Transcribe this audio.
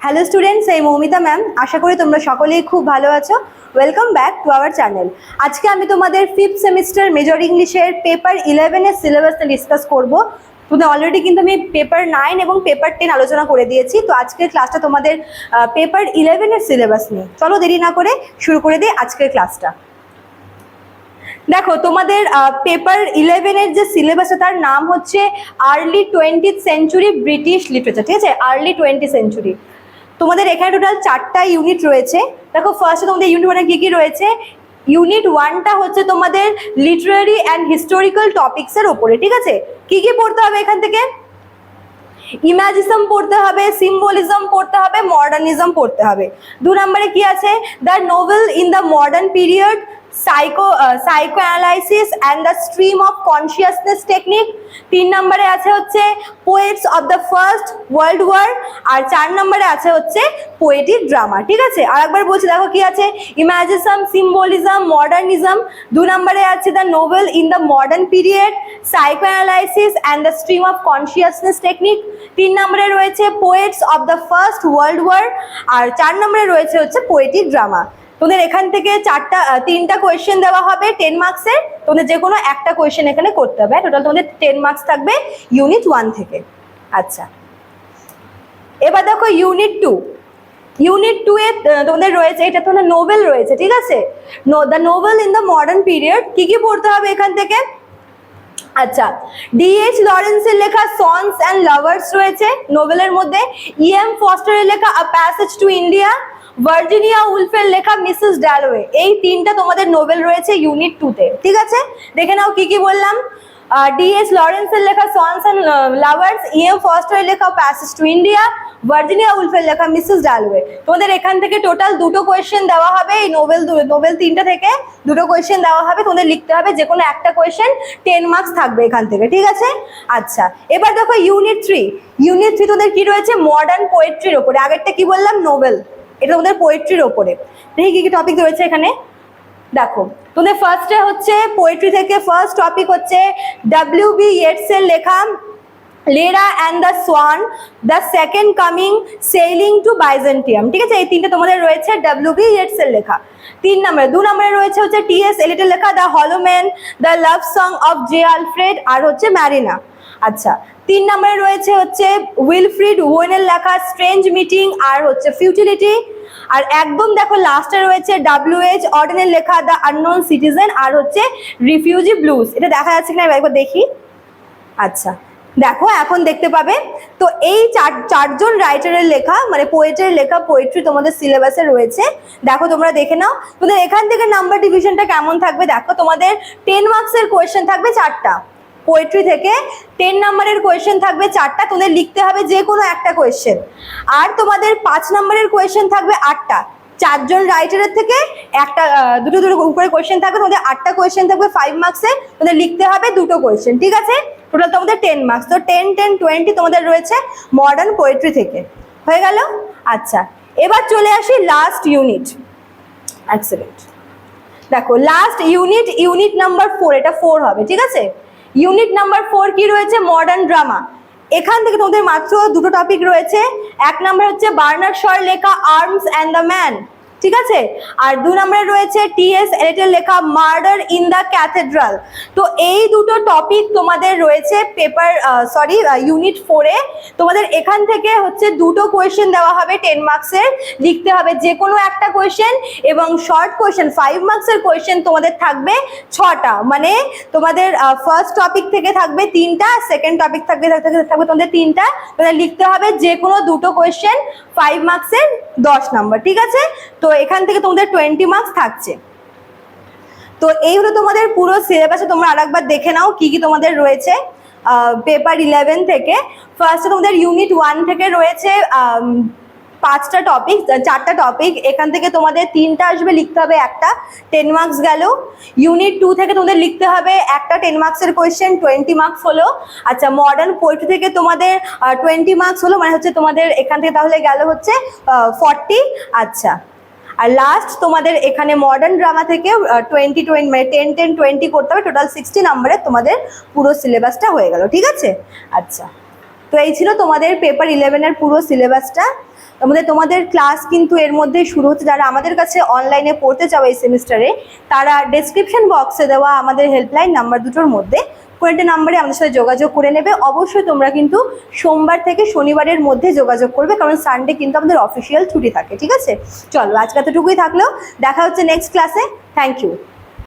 Hello students এই Moumita ma'am আশা করি তোমরা সকলেই খুব ভালো আছো। Welcome back to our channel আজকে আমি তোমাদের ফিফথ সেমিস্টার মেজর ইংলিশের পেপার ইলেভেনের সিলেবাসটা ডিসকাস করব। তোমাদের অলরেডি কিন্তু আমি পেপার নাইন এবং পেপার টেন আলোচনা করে দিয়েছি। তো আজকের ক্লাসটা তোমাদের পেপার ইলেভেনের সিলেবাস নিয়ে। চলো দেরি না করে শুরু করে দিই আজকের ক্লাসটা দেখো, তোমাদের পেপার ইলেভেনের যে সিলেবাসটা তার নাম হচ্ছে early twenty century British literature ঠিক আছে? আর্লি টোয়েন্টি সেঞ্চুরি তোমাদের এখানে টোটাল চারটা ইউনিট রয়েছে। দেখো ফার্স্টে তোমাদের ইউনিট ওয়ানে কী কী রয়েছে? ইউনিট ওয়ানটা হচ্ছে তোমাদের লিটারারি অ্যান্ড হিস্টোরিক্যাল টপিক্সের ওপরে ঠিক আছে? কি কি পড়তে হবে এখান থেকে? ইমাজিজম পড়তে হবে সিম্বলিজম পড়তে হবে মডার্নিজম পড়তে হবে। দু নম্বরে কি আছে? The novel in the modern period psycho psychoanalysis and the stream of consciousness technique তিন নম্বরে আছে হচ্ছে poets of the first world war আর চার নম্বরে আছে হচ্ছে পোয়েটিক ড্রামা ঠিক আছে? আর একবার বলছি, দেখো কি আছে? ইমাজিজম সিম্বলিজম মডার্নিজম দু নম্বরে আছে the novel in the modern period psychoanalysis and the stream of consciousness technique তিন নম্বরে রয়েছে poets of the first world war আর চার নম্বরে রয়েছে হচ্ছে পোয়েটিক ড্রামা তোদের এখান থেকে চারটা তিনটা কোয়েশ্চেন দেওয়া হবে টেন মার্কসের তোমাদের যে কোনো একটা কোয়েশ্চেন এখানে করতে হবে। টোটাল তোমাদের টেন মার্কস থাকবে ইউনিট ওয়ান থেকে। আচ্ছা। এবার দেখো ইউনিট টু ইউনিট টু এ তোমাদের রয়েছে, এটা তোমাদের নোভেল রয়েছে, ঠিক আছে? The novel in the modern period কি কি পড়তে হবে এখান থেকে? আচ্ছা ডিএইচ লরেন্সের লেখা সন্স অ্যান্ড লাভার্স রয়েছে নোবেলের মধ্যে। ইএম ফস্টারের লেখা a passage to India Virginia উলফের লেখা মিসেস ড্যালওয়ে এই তিনটা তোমাদের নোবেল রয়েছে ইউনিট টুতে ঠিক আছে? দেখে নাও কি কি বললাম। ডিএস লরেন্সের লেখা sons and lovers E M ফস্টারের লেখা প্যাসেজ টু ইন্ডিয়া ভার্জিনিয়া উলফের লেখা মিসেস ডালওয়ে তোমাদের এখান থেকে টোটাল দুটো কোয়েশ্চেন দেওয়া হবে, এই নোবেল নোবেল তিনটা থেকে দুটো কোয়েশ্চেন দেওয়া হবে। তোমাদের লিখতে হবে যে কোনো একটা কোয়েশ্চেন টেন মার্কস থাকবে এখান থেকে, ঠিক আছে? আচ্ছা এবার দেখো ইউনিট থ্রি ইউনিট থ্রি তোদের কি রয়েছে? মডার্ন পোয়েট্রির ওপরে। আগেরটা কি বললাম? নোবেল এটা তোমাদের পোয়েট্রির ওপরে। দেখি কি কি টপিক রয়েছে এখানে। দেখো, তোমাদের ফার্স্টে হচ্ছে পোয়েট্রি থেকে ফার্স্ট টপিক হচ্ছে ডাব্লিউ বি ইয়েটসের লেখা Leda and the swan the second coming sailing to Byzantium ঠিক আছে? এই তিনটে তোমাদের রয়েছে ডাব্লিউ বি ইয়েটসের লেখা। তিন নম্বরে, দু নম্বরে রয়েছে হচ্ছে টি এস এলিটের লেখা the hollow man the love song of J Alfred আর হচ্ছে ম্যারিনা আচ্ছা তিন নম্বরে রয়েছে হচ্ছে উইলফ্রিড ওয়েনের লেখা স্ট্রেঞ্জ মিটিং আর হচ্ছে ফিউটিলিটি আর একদম দেখো লাস্টে রয়েছে ডাব্লিউ এইচ অর্ডেনের লেখা দ্য আননোন সিটিজেন আর হচ্ছে রিফিউজি ব্লুজ এটা দেখা যাচ্ছে কিনা একবার দেখি। আচ্ছা দেখো, এখন দেখতে পাবে। তো এই চার, চারজন রাইটারের লেখা মানে পোয়েটের লেখা পোয়েট্রি তোমাদের সিলেবাসে রয়েছে। দেখো, তোমরা দেখে নাও। তোমাদের এখান থেকে নাম্বার ডিভিশনটা কেমন থাকবে? দেখো, তোমাদের টেন মার্কসের কোয়েশ্চেন থাকবে চারটা। পোয়েট্রি থেকে টেন নাম্বারের কোয়েশ্চেন থাকবে, চারটা তোমাদের লিখতে হবে যে কোনো একটা কোয়েশ্চেন আর তোমাদের পাঁচ নাম্বারের কোয়েশ্চেন থাকবে আটটা। চারজন রাইটারের থেকে একটা দুটো দুটো করে কোয়েশ্চেন থাকবে, তোমাদের আটটা কোয়েশ্চেন থাকবে ফাইভ মার্কসে তোমাদের লিখতে হবে দুটো কোয়েশ্চেন ঠিক আছে? টোটাল তোমাদের টেন মার্কস তো টেন টেন টোয়েন্টি তোমাদের রয়েছে মডার্ন পোয়েট্রি থেকে। হয়ে গেল? আচ্ছা এবার চলে আসি লাস্ট ইউনিট এক দেখো last unit unit number four এটা ফোর হবে, ঠিক আছে? ইউনিট নাম্বার ফোর কি রয়েছে? মডার্ন ড্রামা এখান থেকে তোমাদের মাত্র দুটো টপিক রয়েছে। এক নাম্বার হচ্ছে বার্নার শর লেখা আর্মস অ্যান্ড দ্য ম্যান ঠিক আছে? আর দু নম্বরে রয়েছে টি এস এলিটের লেখা মার্ডার ইন দ্য ক্যাথেড্রাল তো এই দুটো টপিক তোমাদের রয়েছে পেপার সরি ইউনিট ফোরে তোমাদের এখান থেকে হচ্ছে দুটো কোয়েশ্চেন দেওয়া হবে টেন মার্কসের লিখতে হবে যে কোনো একটা কোয়েশ্চেন এবং শর্ট কোয়েশ্চেন ফাইভ মার্কসের কোয়েশ্চেন তোমাদের থাকবে ছটা। মানে তোমাদের ফার্স্ট টপিক থেকে থাকবে তিনটা সেকেন্ড টপিক থাকবে থাকবে তোমাদের তিনটা। তোমাদের লিখতে হবে যে কোনো দুটো কোয়েশ্চেন ফাইভ মার্কসের দশ নাম্বার ঠিক আছে? তো এখান থেকে তোমাদের টোয়েন্টি মার্কস থাকছে। তো এই হলো তোমাদের পুরো সিলেবাসে তোমরা আরেকবার দেখে নাও কি কি তোমাদের রয়েছে। পেপার ইলেভেন থেকে ফার্স্টে তোমাদের ইউনিট ওয়ান থেকে রয়েছে পাঁচটা টপিক চারটা টপিক এখান থেকে তোমাদের তিনটা আসবে, লিখতে হবে একটা টেন মার্কস গেল। ইউনিট টু থেকে তোমাদের লিখতে হবে একটা টেন মার্কসের কোয়েশ্চেন টোয়েন্টি মার্কস হলো। আচ্ছা মডার্ন পোয়েট্রি থেকে তোমাদের টোয়েন্টি মার্কস হলো মানে হচ্ছে তোমাদের এখান থেকে তাহলে গেল হচ্ছে ফর্টি আচ্ছা। আর লাস্ট তোমাদের এখানে মডার্ন ড্রামা থেকে টোয়েন্টি টোয়েন্টি মানে টেন টেন টোয়েন্টি করতে হবে টোটাল সিক্সটি নাম্বারের তোমাদের পুরো সিলেবাসটা হয়ে গেল, ঠিক আছে? আচ্ছা তো এই ছিল তোমাদের পেপার ইলেভেনের পুরো সিলেবাসটা আমাদের তোমাদের ক্লাস কিন্তু এর মধ্যেই শুরু হচ্ছে। যারা আমাদের কাছে অনলাইনে পড়তে চাও এই সেমিস্টারে তারা ডেসক্রিপশন বক্সে দেওয়া আমাদের হেল্পলাইন নাম্বার দুটোর মধ্যে কোনো নাম্বারে আমাদের সাথে যোগাযোগ করে নেবে। অবশ্যই তোমরা কিন্তু সোমবার থেকে শনিবারের মধ্যে যোগাযোগ করবে, কারণ সানডে কিন্তু আমাদের অফিসিয়াল ছুটি থাকে, ঠিক আছে? চলো, আজকে এতটুকুই থাকলেও দেখা হচ্ছে নেক্সট ক্লাসে থ্যাংক ইউ